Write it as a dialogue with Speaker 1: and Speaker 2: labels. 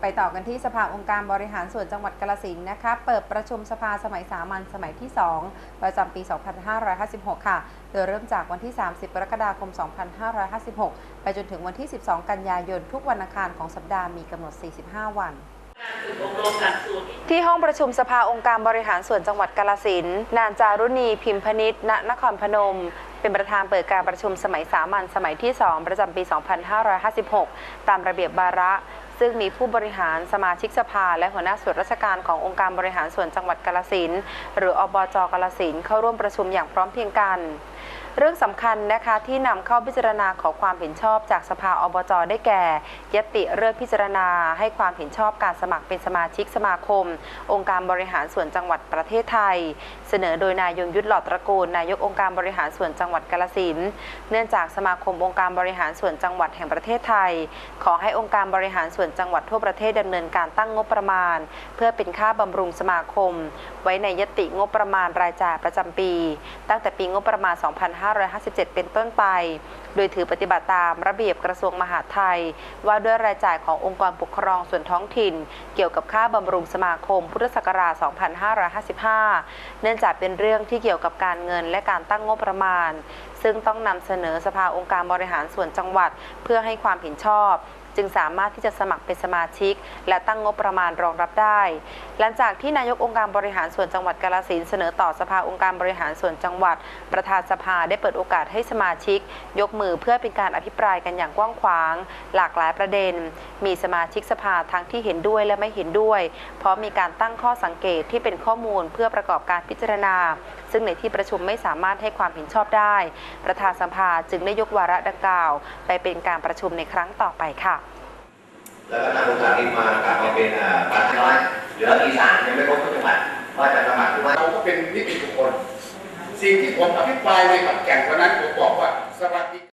Speaker 1: ไปต่อกันที่สภาองค์การบริหารส่วนจังหวัดกาฬสินนะคะ เปิดประชุมสภาสมัยสามัญสมัยที่ 2 ประจำปี 2556 ค่ะ โดยเริ่มจากวันที่ 30 กรกฎาคม 2556 ไปจนถึงวันที่ 12 กันยายน ทุกวันอังคารของสัปดาห์มีกำหนด 45 วันที่ห้องประชุมสภาองค์การบริหารส่วนจังหวัดกาฬสินนางจารุณี พิมพนิษฐ์ณนครพนม เป็นประธานเปิดการประชุมสมัยสามัญสมัยที่ 2 ประจำปี 2556 ตามระเบียบบาระ ซึ่งมีผู้บริหารสมาชิกสภา และหัวหน้าส่วนราชการขององค์การบริหารส่วนจังหวัดกาลสินหรืออบจกาลสินเข้าร่วมประชุมอย่างพร้อมเพรียงกัน เรื่องสำคัญนะคะที่นำเข้าพิจารณาขอความเห็นชอบจากสภาอบจได้แก่ ยติเรื่องพิจารณาให้ความเห็นชอบการสมัครเป็นสมาชิกสมาคม องค์การบริหารส่วนจังหวัดประเทศไทย เสนอโดยนายยงยุทธหลอดตระกูลนายกองค์การบริหารส่วนจังหวัดกาฬสินเนื่องจากสมาคมองค์การบริหารส่วนจังหวัดแห่งประเทศไทย ขอให้องค์การบริหารส่วนจังหวัดทั่วประเทศดำเนินการตั้งงบประมาณ เพื่อเป็นค่าบำรุงสมาคม ไว้ในยติงบประมาณรายจ่ายประจำปี ตั้งแต่ปีงบประมาณ 2 5 2557 เป็นต้นไป โดยถือปฏิบัติตามระเบียบกระทรวงมหาดไทย ว่าด้วยรายจ่ายขององค์กรปกครองส่วนท้องถิ่น เกี่ยวกับค่าบำรุงสมาคม พุทธศักราช 2555 เนื่องจากเป็นเรื่องที่เกี่ยวกับการเงินและการตั้งงบประมาณ ซึ่งต้องนำเสนอสภาองค์การบริหารส่วนจังหวัด เพื่อให้ความเห็นชอบ จึงสามารถที่จะสมัครเป็นสมาชิก และตั้งงบประมาณรองรับได้ หลังจากที่นายกองค์การบริหารส่วนจังหวัดกาฬสินเสนอต่อสภาองค์การบริหารส่วนจังหวัด ประธานสภาได้เปิดโอกาสให้สมาชิก ยกมือเพื่อเป็นการอภิปรายกันอย่างกว้างขวาง หลากหลายประเด็น มีสมาชิกสภาทั้งที่เห็นด้วยและไม่เห็นด้วย เพราะมีการตั้งข้อสังเกตที่เป็นข้อมูลเพื่อประกอบการพิจารณาซึ่งในที่ประชุมไม่สามารถให้ความเห็นชอบได้ ประธานสภาจึงได้ยกวาระดังกล่าว ไปเป็นการประชุมในครั้งต่อไปค่ะ
Speaker 2: แล้วก็ทางองค์การนี้มากลับมาเป็นอ่าปาร์ตี้น้อยเหลืออีสานยังไม่ครบทุกจังหวัดว่าจะสมัครหรือไม่
Speaker 3: เราก็เป็นนิติบุคคลสิ่งที่ผมอภิปรายในขอนแก่นวันนั้นผมบอกว่าสวัสดิ